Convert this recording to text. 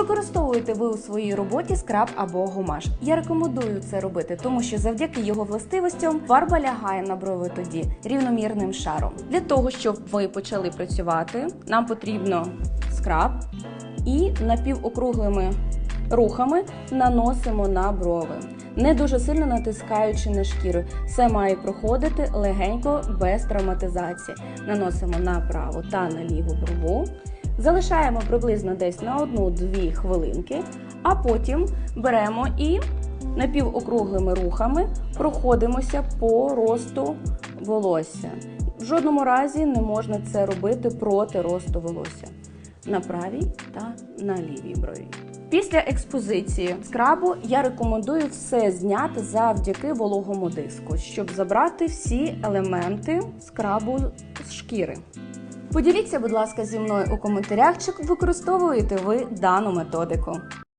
Використовуєте ви у своїй роботі скраб або гумаш. Я рекомендую це робити, тому що завдяки його властивостям фарба лягає на брови тоді рівномірним шаром. Для того, щоб ви почали працювати, нам потрібно скраб і напівокруглими рухами наносимо на брови. Не дуже сильно натискаючи на шкіру. Все має проходити легенько, без травматизації. Наносимо на праву та на ліву брову. Залишаємо приблизно десь на 1-2 хвилинки, а потім беремо і напівокруглими рухами проходимося по росту волосся. В жодному разі не можна це робити проти росту волосся на правій та на лівій брові. Після експозиції скрабу я рекомендую все зняти завдяки вологому диску, щоб забрати всі елементи скрабу з шкіри. Поділіться, будь ласка, зі мною у коментарях, чи використовуєте ви дану методику.